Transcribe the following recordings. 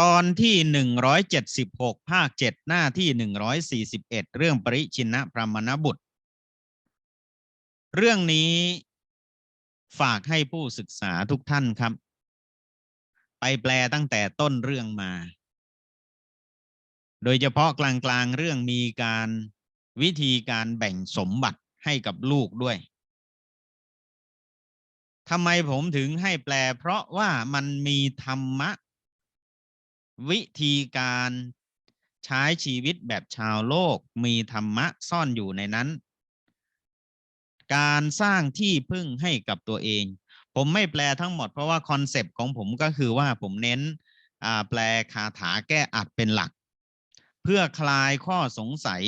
ตอนที่หนึ่งร้อยเจ็ดสิบหกภาคเจ็ดหน้าที่หนึ่งร้อยสี่สิบเรื่องปริชินะพรหมณบุตร เรื่องนี้ฝากให้ผู้ศึกษาทุกท่านครับ ไปแปลตั้งแต่ต้นเรื่องมา โดยเฉพาะกลางๆเรื่องมีการวิธีการแบ่งสมบัติให้กับลูกด้วยทำไมผมถึงให้แปล เพราะว่ามันมีธรรมะ วิธีการใช้ชีวิตแบบชาวโลกมีธรรมะซ่อนอยู่ในนั้น การสร้างที่พึ่งให้กับตัวเอง ผมไม่แปลทั้งหมดเพราะว่าคอนเซปต์ของผมก็คือว่าผมเน้นแปลคาถาแก้อัดเป็นหลัก เพื่อคลายข้อสงสัย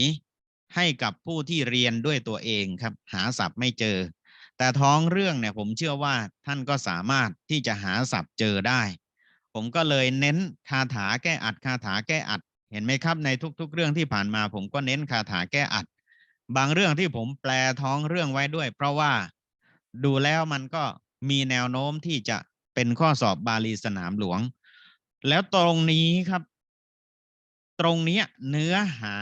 ให้กับผู้ที่เรียนด้วยตัวเองครับ หาศัพท์ไม่เจอ แต่ท้องเรื่องเนี่ยผมเชื่อว่าท่านก็สามารถที่จะหาศัพท์เจอได้ ผมก็เลยเน้นคาถาแก้อัดคาถาแก้อัด เห็นไหมครับในทุก ๆ เรื่องที่ผ่านมา ผมก็เน้นคาถาแก้อัด บางเรื่องที่ผมแปลท้องเรื่องไว้ด้วย เพราะว่าดูแล้วมันก็มีแนวโน้มที่จะเป็นข้อสอบบาลีสนามหลวง แล้วตรงนี้ครับ ตรงนี้เนื้อหา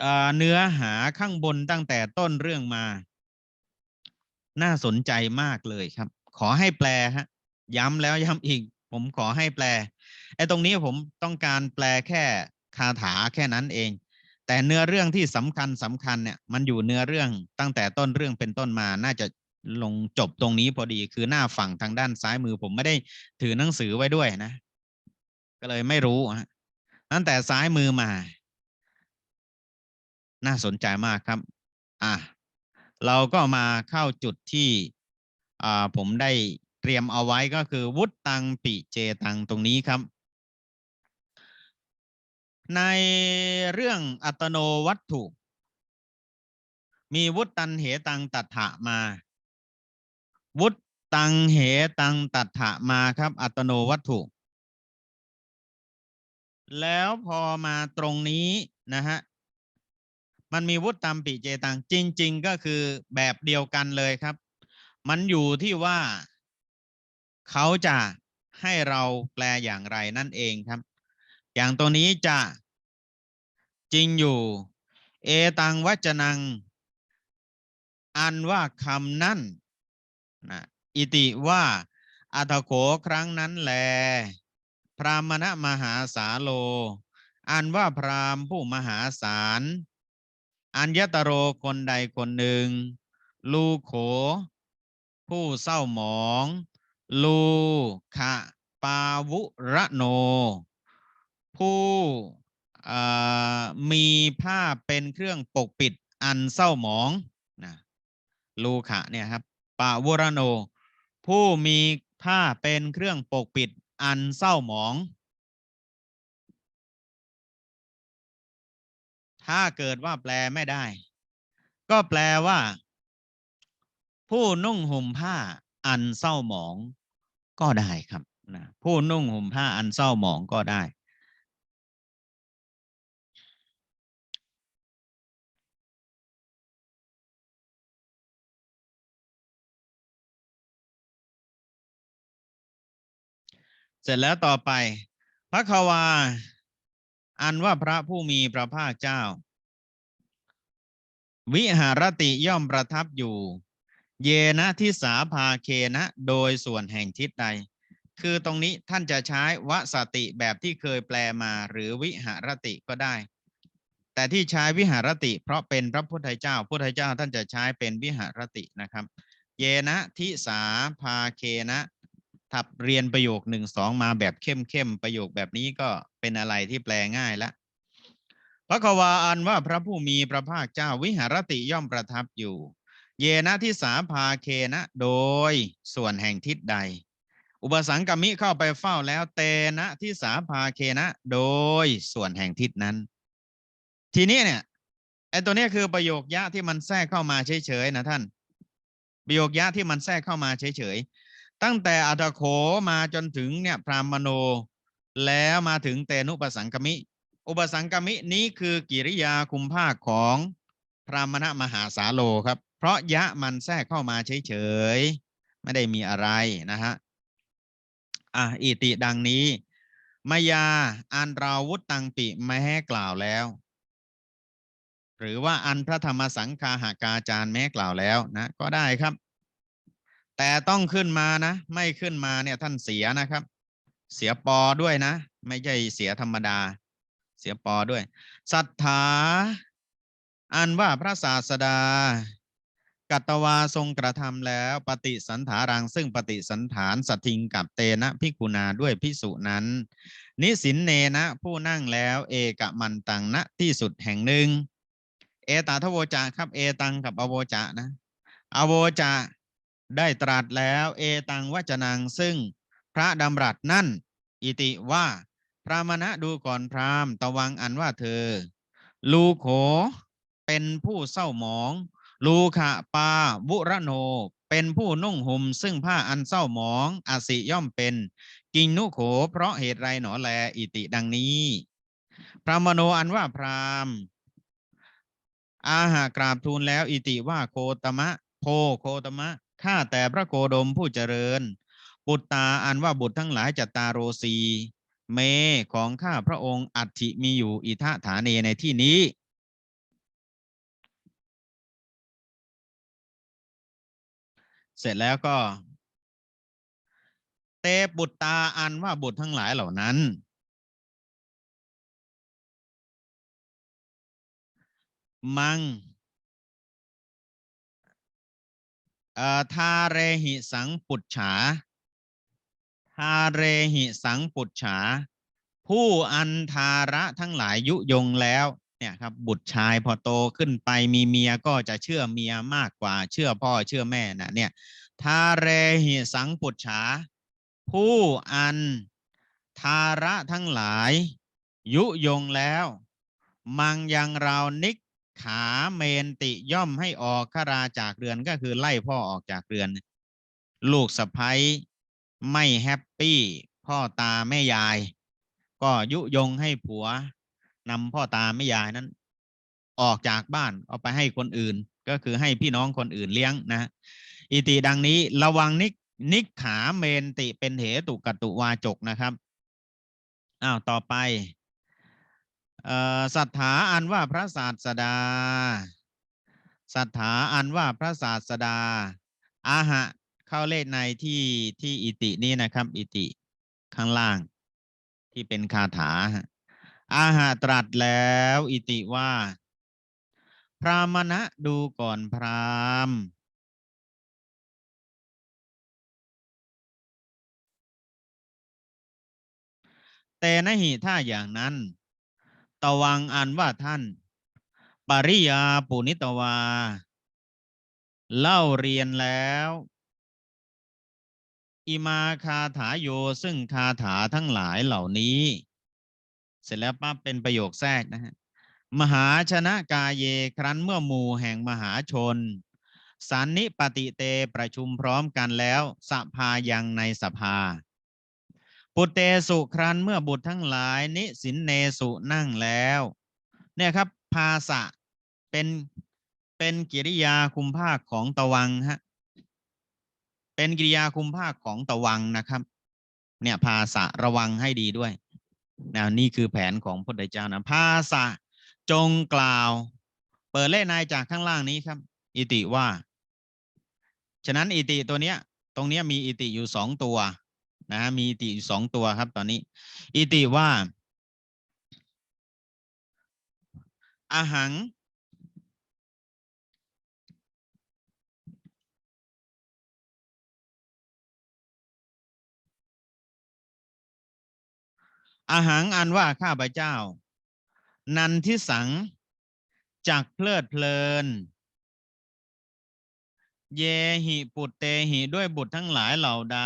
เอ่อเนื้อหาข้างบนตั้งแต่ต้นเรื่องมา น่าสนใจมากเลยครับ ขอให้แปลฮะ ย้ำแล้วย้ำอีก ผมขอให้แปลไอ้ตรงนี้ผมต้องการแปลแค่คาถาแค่นั้นเอง แต่เนื้อเรื่องที่สำคัญสำคัญเนี่ยมันอยู่เนื้อเรื่องตั้งแต่ต้นเรื่องเป็นต้นมาน่าจะลงจบตรงนี้พอดีคือหน้าฝั่งทางด้านซ้ายมือ ผมไม่ได้ถือหนังสือไว้ด้วยนะ ก็เลยไม่รู้ฮะตั้งแต่ซ้ายมือมา น่าสนใจมากครับ อะเราก็มาเข้าจุดที่อ่าผมได้ เตรียมเอาไว้ก็คือวุตตังปิเจตังตรงนี้ครับในเรื่องอัตโนวัตถุ มีวุตตันเหตังตัถะมา วุตตังเหตังตัถะมาครับ อัตโนวัตถุ แล้วพอมาตรงนี้นะฮะมันมีวุตตัมปิเจตังจริง ๆ ก็คือแบบเดียวกันเลยครับ มันอยู่ที่ว่า เขาจะให้เราแปลอย่างไรนั่นเองครับ อย่างตัวนี้จะจริงอยู่ เอตังวัจนัง อันว่าคำนั้นนะอิติว่าอัตโขครั้งนั้นแล พรามณมหาสาโล อันว่าพรามผู้มหาศาล อัญญตโรคนใดคนหนึ่ง ลูโข ผู้เศร้าหมอง ลูขะปาวุระโน ผู้มีผ้าเป็นเครื่องปกปิดอันเศร้าหมองนะลูขะเนี่ยครับปาวุระโน ผู้มีผ้าเป็นเครื่องปกปิดอันเศร้าหมอง ถ้าเกิดว่าแปลไม่ได้ ก็แปลว่า ผู้นุ่งห่มผ้าอันเศร้าหมอง ก็ได้ครับนะผู้นุ่งห่มผ้าอันเศร้าหมองก็ได้ เสร็จแล้วต่อไป พระควา อันว่าพระผู้มีพระภาคเจ้า วิหารติย่อมประทับอยู่ เยนะทิสาภาเคนะ โดยส่วนแห่งทิศใด คือตรงนี้ท่านจะใช้วสติแบบที่เคยแปลมาหรือวิหารติก็ได้ แต่ที่ใช้วิหารติ เพราะเป็นพระพุทธเจ้าพุทธเจ้าท่านจะใช้เป็นวิหารตินะครับ เยนะทิสาภาเคนะถ้าเรียนประโยคหนึ่งสองมาแบบเข้มเข้มๆประโยคแบบนี้ก็เป็นอะไรที่แปลง่ายละพระควาอันว่าพระผู้มีพระภาคเจ้าวิหารติย่อมประทับอยู่ เยนะทิสาภาเคนะโดยส่วนแห่งทิศใด อุปสังกมิเข้าไปเฝ้าแล้วเตนะทิสาภาเคนะ โดยส่วนแห่งทิศนั้น ทีนี้เนี่ยไอ้ตัวเนี้ยคือประโยคยะที่มันแทรกเข้ามาเฉยๆนะท่าน ประโยคยะที่มันแทรกเข้ามาเฉยๆตั้งแต่อัตโขมาจนถึงเนี่ยพรามโน แล้วมาถึงเตนุปสังกมิ อุปสังกมินี้คือกิริยาคุมภาคของพรามณมหาสาโลครับ เพราะยะมันแทรกเข้ามาเฉยๆ ไม่ได้มีอะไรนะฮะอะอิติดังนี้ มายาอันเราวุตตังปิไม่ให้กล่าวแล้ว หรือว่าอันพระธรรมสังคาหากาจารย์แม้กล่าวแล้วนะ ก็ได้ครับ แต่ต้องขึ้นมานะ ไม่ขึ้นมาเนี่ยท่านเสียนะครับ เสียปอด้วยนะ ไม่ใช่เสียธรรมดา เสียปอด้วยศรัทธาอันว่าพระศาสดา กัตวาทรงกระทำแล้วปฏิสันถารังซึ่งปฏิสันฐานสทิงกับเตนะพิกุณาด้วยพิสุนั้น นิสินเนนะผู้นั่งแล้วเอกมันตังณที่สุดแห่งหนึ่ง เอตาทโวจะครับเอตังกับอโวจะนะ อโวจะได้ตรัสแล้วเอตังวจนังซึ่งพระดำรัสนั่น อิติว่าพระมณะดูก่อนพรามตวังอันว่าเธอ ลูโขเป็นผู้เศร้าหมอง ลูขะปาวุระโน เป็นผู้นุ่งห่มซึ่งผ้าอันเศร้าหมองอสิย่อมเป็น กิงนุโข เพราะเหตุไรหนอแลอิติดังนี้ พระมโนอันว่าพรามอาหากราบทูลแล้วอิติว่าโคตมะ โพโคตมะข้าแต่พระโคดมผู้เจริญ บุตตาอันว่าบุตรทั้งหลายจัตตาโรสีเมของข้าพระองค์อัฐิมีอยู่อิทะฐาเนในที่นี้ เสร็จแล้วก็ เตบุตตาอันว่าบุตรทั้งหลายเหล่านั้น มังเออทาเรหิสังปุจฉาทาเรหิสังปุจฉา ผู้อันทาระทั้งหลายยุยงแล้ว เนี่ยครับบุตรชายพอโตขึ้นไปมีเมียก็จะเชื่อเมียมากกว่าเชื่อพ่อเชื่อแม่นะเนี่ยทาเรหิสังปุจฉา ผู้อันทาระทั้งหลาย ยุยงแล้ว มังยังเรานิกขาเมนติย่อมให้ออกขราจากเรือนก็คือไล่พ่อออกจากเรือน ลูกสะพ้ยไม่แฮปปี้ พ่อตาแม่ยาย ก็ยุยงให้ผัว นำพ่อตาแม่ยายนั้น ออกจากบ้านเอาไปให้คนอื่น ก็คือให้พี่น้องคนอื่นเลี้ยงนะอิติดังนี้ระวังนิกนิกขาเมนติเป็นเหตุกตุวาจกนะครับอ้าวต่อไปศรัทธาอันว่าพระศาสดาศรัทธาอันว่าพระศาสดา อาหะเข้าเลขในที่ที่อิตินี้นะครับ อิติข้างล่างที่เป็นคาถา อาหะตรัสแล้วอิติว่า พรามณะดูก่อนพรามแต่นหิถ้าอย่างนั้น ตวังอันว่าท่าน ปริยาปุนิตวา เล่าเรียนแล้ว อิมาคาถาโยซึ่งคาถาทั้งหลายเหล่านี้ เสร็จแล้วปั๊บเป็นประโยคแทรกนะฮะมหาชนะกาเยครั้นเมื่อหมู่แห่งมหาชนสันนิปติเตประชุมพร้อมกันแล้วสภายังในสภา ปุตเตสุครันเมื่อบุตรทั้งหลาย นิสินเนสุนั่งแล้ว เนี่ยครับ ภาษะเป็นเป็นกิริยาคุมภาคของตะวังฮะเป็นกิริยาคุมภาคของตะวังนะครับ เนี่ยภาษะระวังให้ดีด้วย นะนี่คือแผนของพระเดเจ้านะภาษาจงกล่าว เปิดเล่นายจากข้างล่างนี้ครับ อิติว่า ฉะนั้นอิติตัวเนี้ย ตรงเนี้ยมีอิติอยู่สองตัวนะฮะมีอิติอยู่สองตัวครับ ตอนนี้ อิติว่าอาหัง อาหังอันว่าข้าพเจ้า นันทิสังจักเพลิดเพลิน เยหิปุตเตหิด้วยบุตรทั้งหลายเหล่าใด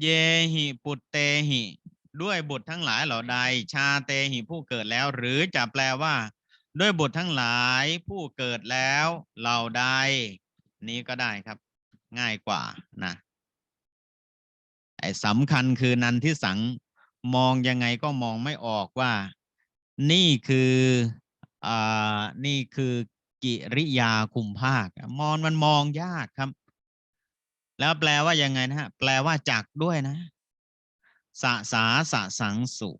เยหิปุตเตหิ ด้วยบุตรทั้งหลายเหล่าใด ชาเตหิผู้เกิดแล้ว หรือจะแปลว่า ด้วยบุตรทั้งหลายผู้เกิดแล้วเหล่าใด นี้ก็ได้ครับ ง่ายกว่านะ ไอ้สำคัญคือนันทิสังมองยังไงก็มองไม่ออกว่า นี่คืออ่านี่คือกิริยาคุมภาคมองมันมองยากครับ แล้วแปลว่ายังไงนะฮะแปลว่าจักด้วยนะสะสาสะสังสุ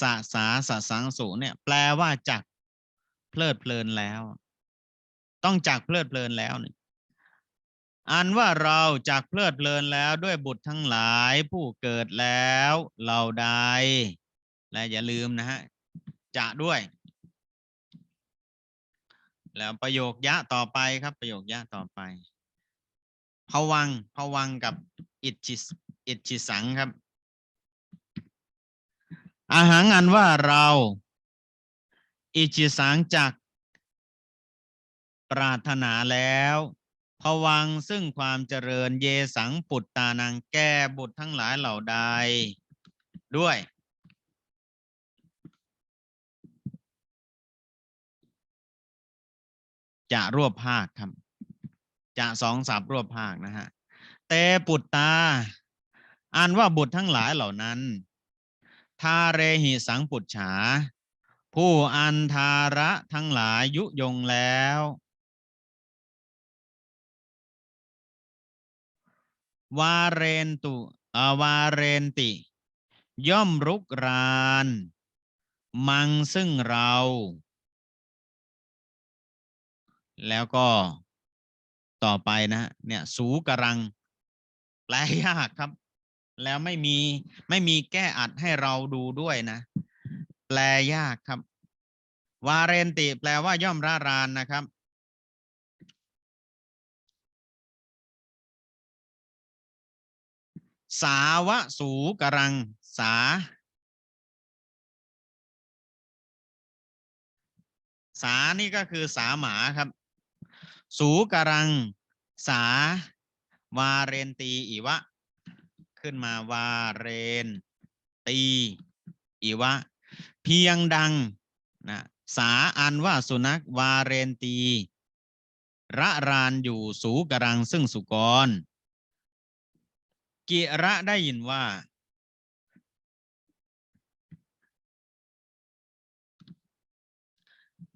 สะสาสะสังสุเนี่ยแปลว่าจักเพลิดเพลินแล้ว ต้องจักเพลิดเพลินแล้วเนี่ย อันว่าเราจักเพลิดเพลินแล้วด้วยบุตรทั้งหลายผู้เกิดแล้วเราใดและอย่าลืมนะฮะจะด้วย แล้วประโยคยะต่อไปครับ ประโยคยะต่อไปภวังค์ภวังกับอิจฉิอิจฉิสังครับ อาหารอันว่าเราอิจฉิสังจากปรารถนาแล้ว ภวังซึ่งความเจริญเยสังปุตตานังแก้บุตรทั้งหลายเหล่าใด ด้วย จะรวบภาคครับ จะสองสับรวบภาคนะฮะเตปุตตาอ่านว่าบุตรทั้งหลายเหล่านั้น ทาเรหิสังปุจฉา ผู้อันทาระทั้งหลายยุยงแล้ว วาเรนตุอาวาเรนติ ย่อมรุกราน มังซึ่งเรา แล้วก็ต่อไปนะฮะเนี่ยสูกรัง แปลยากครับ แล้วไม่มีไม่มีแก้อัดให้เราดูด้วยนะ แปลยากครับ วาเรนติ แปลว่าย่อมร่ารานนะครับ สาวะสูกรัง สา สานี่ก็คือสาหมาครับ สูกรัง สา วาเรนตีอีวะ ขึ้นมาวาเรนตีอีวะ เพียงดังนะสาอันว่าสุนัขวาเรนตี ระรานอยู่สูกรังซึ่งสุกร กิระได้ยินว่า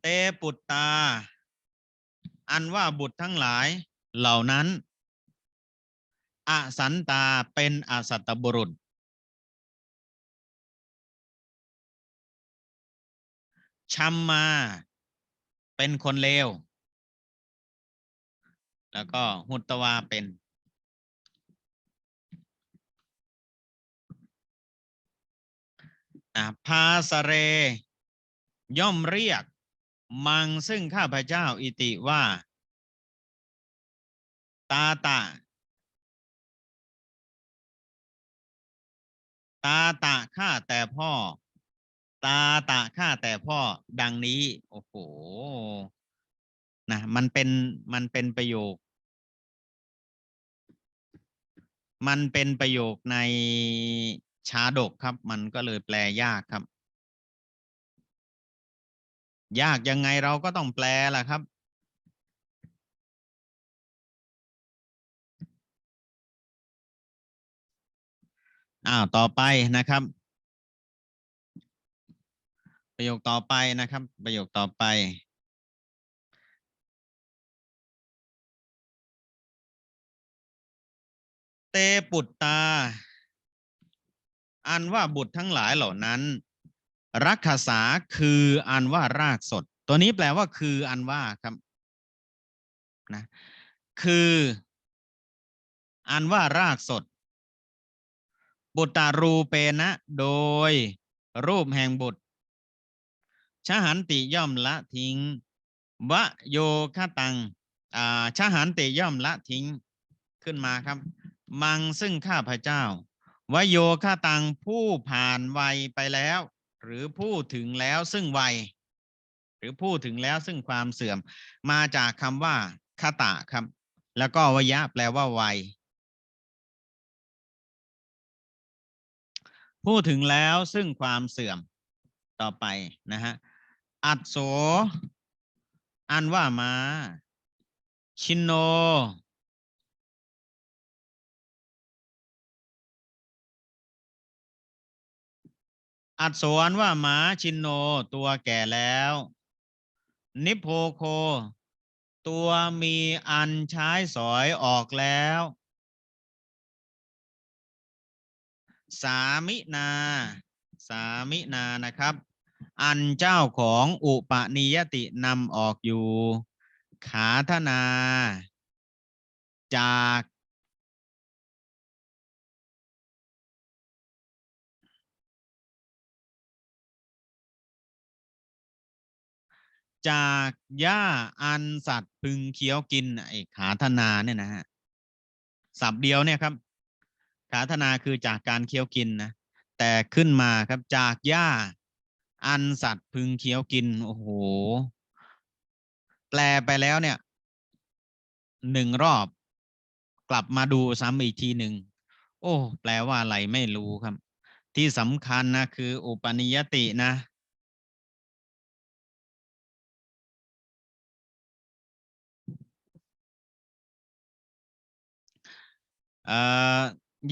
เตปุตตา อันว่าบุตรทั้งหลายเหล่านั้น อสันตาเป็นอสัตตบุรุษ ชัมมาเป็นคนเลว แล้วก็หุตตวาเป็น อะพาสเร ย่อมเรียก มังซึ่งข้าพเจ้าอิติว่า ตาตะตาตะข้าแต่พ่อ ตาตะข้าแต่พ่อดังนี้ โอ้โหนะมันเป็นมันเป็นประโยค มันเป็นประโยคใน ชาดกครับ มันก็เลยแปลยากครับ ยากยังไงเราก็ต้องแปลล่ะครับ อ้าวต่อไปนะครับ ประโยคต่อไปนะครับ ประโยคต่อไปเตปุตตา อันว่าบุตรทั้งหลายเหล่านั้น รักษาคืออันว่ารากสด ตัวนี้แปลว่าคืออันว่าครับนะคืออันว่ารากสด บุตารูเปนะ โดย รูปแห่งบุตรชหันติย่อมละทิ้งวะโยคตังอ่าชหันติย่อมละทิ้งขึ้นมาครับ มังซึ่งข้าพเจ้า วโยคาตังผู้ผ่านวัยไปแล้ว หรือผู้ถึงแล้วซึ่งวัย หรือผู้ถึงแล้วซึ่งความเสื่อม มาจากคำว่าคาตะครับ แล้วก็วยะแปลว่าวัยพูดถึงแล้วซึ่งความเสื่อมต่อไปนะฮะอัดโสอันว่ามา ชินโน อัดสวนว่าหมาชินโนตัวแก่แล้ว นิโพโค ตัวมีอันใช้สอยออกแล้ว สามินา สามินานะครับ อันเจ้าของอุปนิยตินำออกอยู่ ขาธนา จาก จากหญ้าอันสัตว์พึงเคี้ยวกินไอ้ขาธนาเนี่ยนะฮะสับเดียวเนี่ยครับ ขาธนาคือจากการเคี้ยวกินนะแต่ขึ้นมาครับจากหญ้าอันสัตว์พึงเคี้ยวกินโอ้โหแปลไปแล้วเนี่ยหนึ่งรอบกลับมาดูซ้ำอีกทีหนึ่งโอ้ แปลว่าอะไรไม่รู้ครับ ที่สำคัญนะคือ อุปนิยตินะ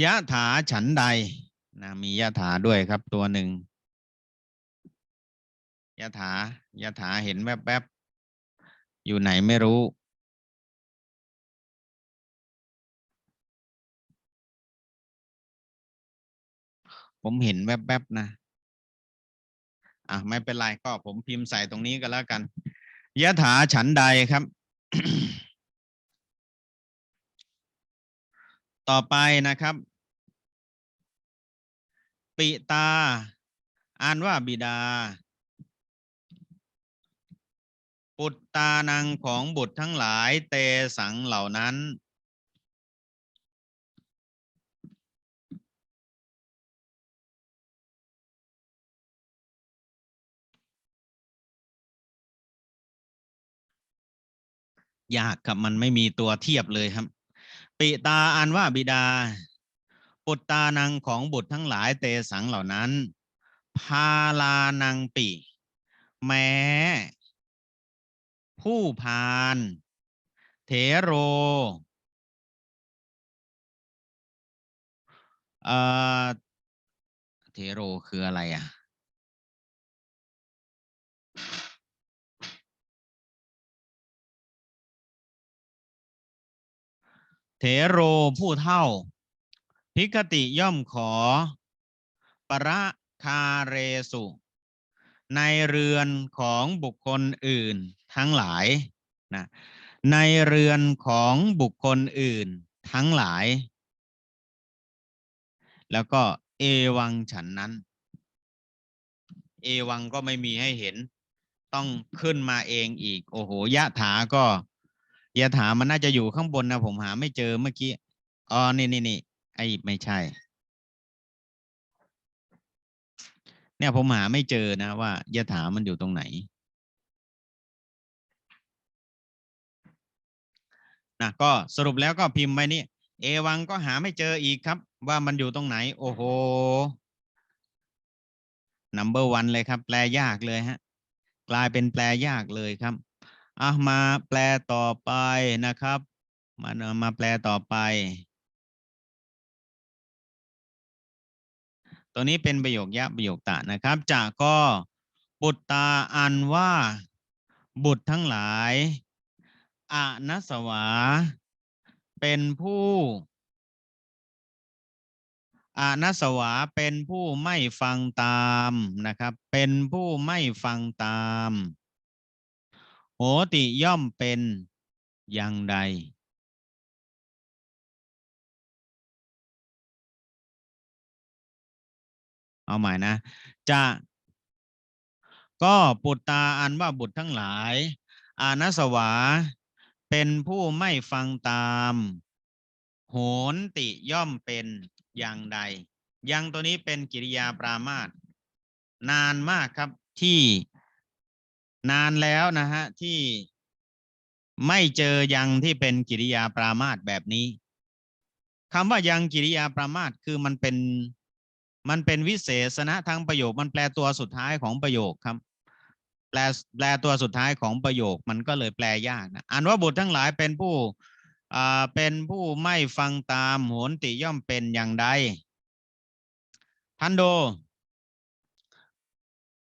ยะถาฉันใดนะมียะถาด้วยครับตัวหนึ่งยะถายะถาเห็นแวบๆ อยู่ไหนไม่รู้ ผมเห็นแวบๆ นะ อะ ไม่เป็นไรก็ผมพิมพ์ใส่ตรงนี้ก็แล้วกันยะถาฉันใดครับ ต่อไปนะครับ ปิตา อ่านว่าบิดา ปุตตานังของบุตรทั้งหลายเตสังเหล่านั้น ยากครับมันไม่มีตัวเทียบเลยครับ ปิตาอ่านว่าบิดา ปุตตานังของบุตรทั้งหลายเตสังเหล่านั้น พาลานังปิ แม้ ผู้พาน เถโรเอ่อเทโรคืออะไรอะ ถโรผู้เท่า พิกติย่อมขอ ประคาเรสุ ในเรือนของบุคคลอื่นทั้งหลายนะในเรือนของบุคคลอื่นทั้งหลาย แล้วก็เอวังฉันนั้น เอวังก็ไม่มีให้เห็น ต้องขึ้นมาเองอีก โอ้โหยะถาก็ ยะถามันน่าจะอยู่ข้างบนนะผมหาไม่เจอเมื่อกี้ อ๋อ นี่นี่นี่ไอ้ไม่ใช่ เนี่ยผมหาไม่เจอนะว่ายะถามันอยู่ตรงไหนนะก็สรุปแล้วก็พิมพ์ไว้นี่ เอวังก็หาไม่เจออีกครับ ว่ามันอยู่ตรงไหน โอ้โห number one เลยครับ แปลยากเลยฮะ กลายเป็นแปลยากเลยครับ อะมาแปลต่อไปนะครับ มาเนมาแปลต่อไป ตัวนี้เป็นประโยคยะประโยคตะนะครับจากก็บุตตาอันว่า บุตรทั้งหลายอานัสวา เป็นผู้อานัสวาเป็นผู้ไม่ฟังตามนะครับ เป็นผู้ไม่ฟังตาม ติย่อมเป็นอย่างใด เอาใหม่นะ จะก็ปุตตาอันว่าบุตรทั้งหลาย อานัสวา เป็นผู้ไม่ฟังตาม โหนติย่อมเป็นอย่างใด ยังตัวนี้เป็นกิริยาปรามาสนานมากครับที่ นานแล้วนะฮะที่ไม่เจอยังที่เป็นกิริยาปรามาสแบบนี้คำว่ายังกิริยาปรามาสคือมันเป็นมันเป็นวิเศษณะทางประโยค มันแปลตัวสุดท้ายของประโยคครับ แปลแปลตัวสุดท้ายของประโยคมันก็เลยแปลยากนะอ่านว่าบุตรทั้งหลายเป็นผู้อ่าเป็นผู้ไม่ฟังตามโหนติย่อมเป็นอย่างใดทันโด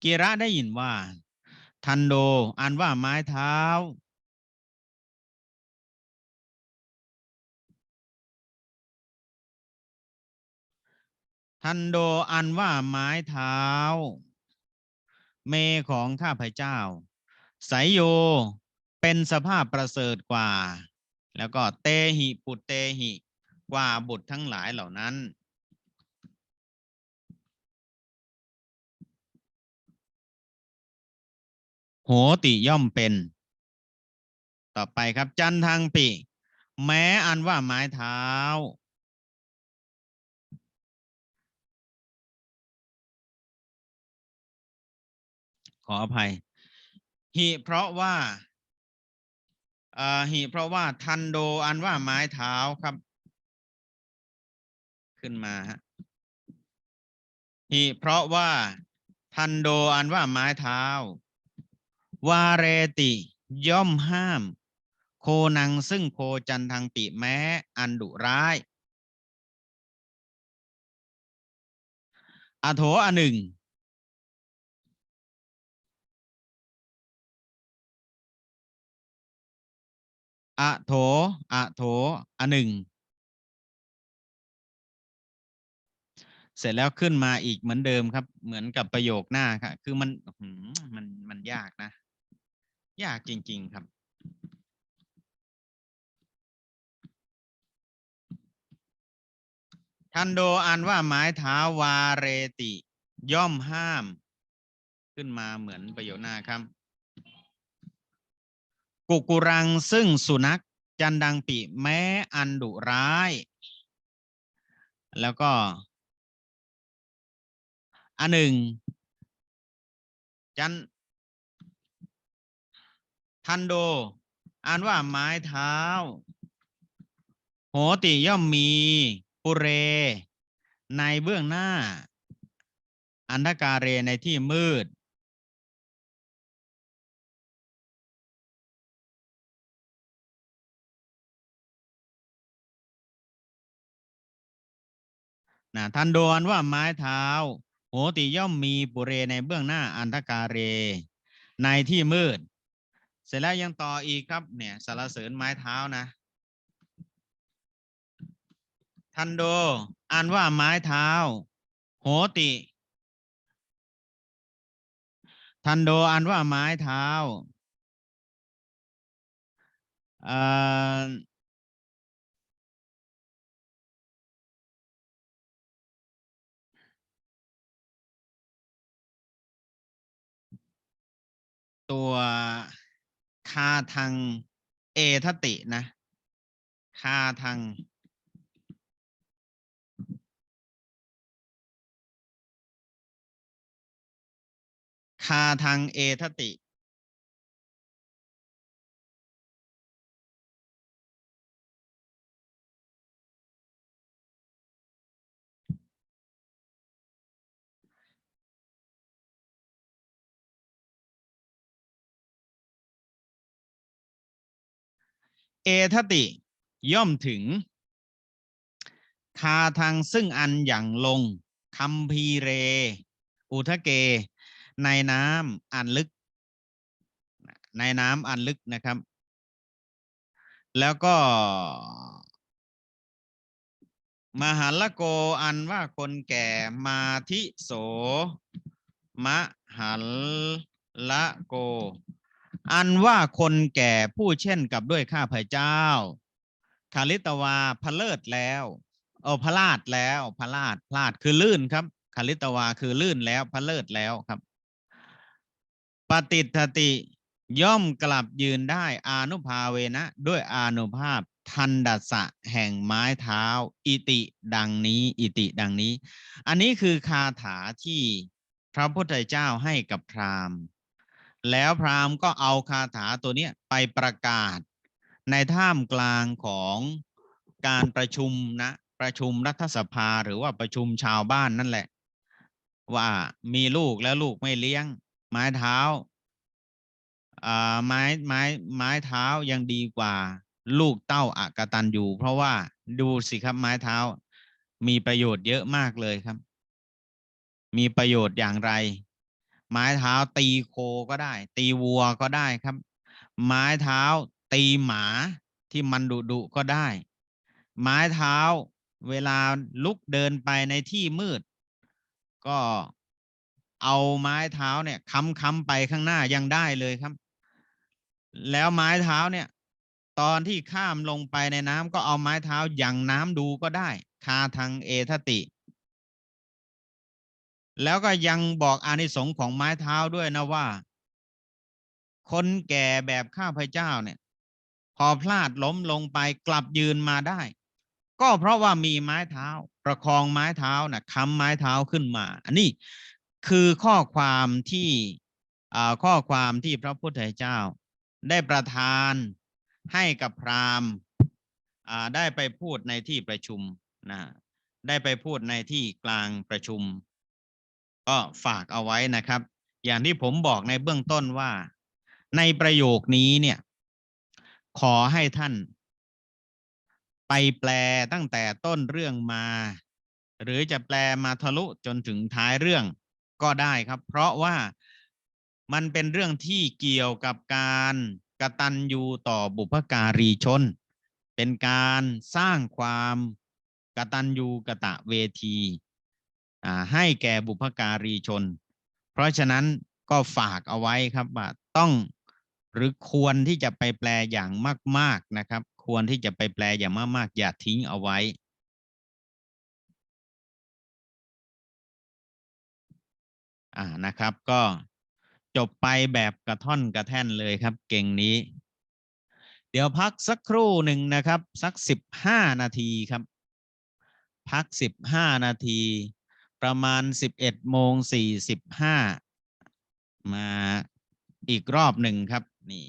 กีระได้ยินว่า ทันโดอ่านว่าไม้เท้า ทันโด อันว่าไม้เท้า เมของข้าพเจ้าไสยโย เป็นสภาพประเสริฐกว่า แล้วก็เตหิปุตเตหิ กว่าบุตรทั้งหลายเหล่านั้น โหติย่อมเป็น ต่อไปครับ จันทังปิ แม้อันว่าไม้เท้า ขออภัย หิเพราะว่าอ่าหิเพราะว่าทันโดอันว่าไม้เท้าครับ ขึ้นมาฮะหิเพราะว่าทันโดอันว่าไม้เท้า วาเรติย่อมห้าม โคนังซึ่งโคจันทังปิแม้อันดุร้าย อโถอันหนึ่ง อโถอโถอันหนึ่ง เสร็จแล้วขึ้นมาอีกเหมือนเดิมครับ เหมือนกับประโยคหน้าครับคือมันมันมันยากนะ ยากจริง ๆ ครับ ทันโดอันว่าไม้เท้าวาเรติ ย่อมห้าม ขึ้นมาเหมือนประโยคหน้าครับ กุกุรังซึ่งสุนัขจันดังปิแม้อันดุร้าย แล้วก็ อันหนึ่ง จัน ทันโด อ่านว่าไม้เท้า โหติย่อมมีปุเร ในเบื้องหน้า อันธการเรในที่มืด นะทันโดอันว่าไม้เท้า โหติย่อมมีปุเรในเบื้องหน้าอันธการเร ในที่มืด เสร็จแล้วยังต่ออีกครับเนี่ยสารเสริญไม้เท้านะ ทันโดอ่านว่าไม้เท้า โหติ ทันโดอ่านว่าไม้เท้าเอ่อตัว คาทางเอทตินะคาทางคาทางเอทติ ทติ ย่อมถึง คาทางซึ่งอันอย่างลงคัมพีเร อุทะเก ในน้ำอันลึก ในน้ำอันลึกนะครับ แล้วก็ มหัลโกอันว่าคนแก่มาทิโส มหัลละโก อันว่าคนแก่ผู้เช่นกับด้วยข้าพเจ้า คาลิตวาพะเลิศแล้วโอ้พลาดแล้วพลาดพลาดคือลื่นครับคาลิตวาคือลื่นแล้วพเลิศแล้วครับปฏิทติย่อมกลับยืนได้อานุภาเวนะด้วยอานุภาพทันดัสสะแห่งไม้เท้า อิติดังนี้ อิติดังนี้ อันนี้คือคาถาที่พระพุทธเจ้าให้กับพราหมณ์ แล้วพราหมณ์ก็เอาคาถาตัวนี้ไปประกาศ ในท่ามกลางของการประชุมนะประชุมรัฐสภาหรือว่าประชุมชาวบ้านนั่นแหละ ว่ามีลูกแล้วลูกไม่เลี้ยง ไม้เท้าอ่าไม้ไม้ไม้เท้ายังดีกว่า ลูกเต้าอากตันอยู่ เพราะว่าดูสิครับไม้เท้า มีประโยชน์เยอะมากเลยครับ มีประโยชน์อย่างไร ไม้เท้าตีโคก็ได้ ตีวัวก็ได้ครับ ไม้เท้าตีหมาที่มันดุดุก็ได้ ไม้เท้าเวลาลุกเดินไปในที่มืด ก็เอาไม้เท้าเนี่ยค้ำค้ำไปข้างหน้ายังได้เลยครับ แล้วไม้เท้าเนี่ย ตอนที่ข้ามลงไปในน้ำก็เอาไม้เท้ายังน้ำดูก็ได้ คาทางเอทติ แล้วก็ยังบอกอานิสงส์ของไม้เท้าด้วยนะว่า คนแก่แบบข้าพเจ้าเนี่ย พอพลาดล้มลงไปกลับยืนมาได้ ก็เพราะว่ามีไม้เท้า ประคองไม้เท้านะค้ำไม้เท้าขึ้นมา อันนี้คือข้อความที่อ่าข้อความที่พระพุทธเจ้า ได้ประทานให้กับพราหมณ์อ่าได้ไปพูดในที่ประชุมนะได้ไปพูดในที่กลางประชุม ก็ฝากเอาไว้นะครับ อย่างที่ผมบอกในเบื้องต้นว่า ในประโยคนี้เนี่ย ขอให้ท่าน ไปแปลตั้งแต่ต้นเรื่องมา หรือจะแปลมาทะลุจนถึงท้ายเรื่องก็ได้ครับ เพราะว่ามันเป็นเรื่องที่เกี่ยวกับการกระตัญญูต่อบุพการีชน เป็นการสร้างความกระตัญญูกะตะเวที ให้แก่บุพการีชน เพราะฉะนั้นก็ฝากเอาไว้ครับว่าต้องหรือควรที่จะไปแปลอย่างมาก ๆนะครับ ควรที่จะไปแปลอย่างมากๆ อย่าทิ้งเอาไว้ อ่านะครับก็จบไปแบบกระท่อนกระแท่นเลยครับ เก่งนี้ เดี๋ยวพักสักครู่หนึ่งนะครับ สักสิบห้านาทีครับ พักสิบห้านาที ประมาณ 11โมง45 มาอีกรอบหนึ่งครับ นี่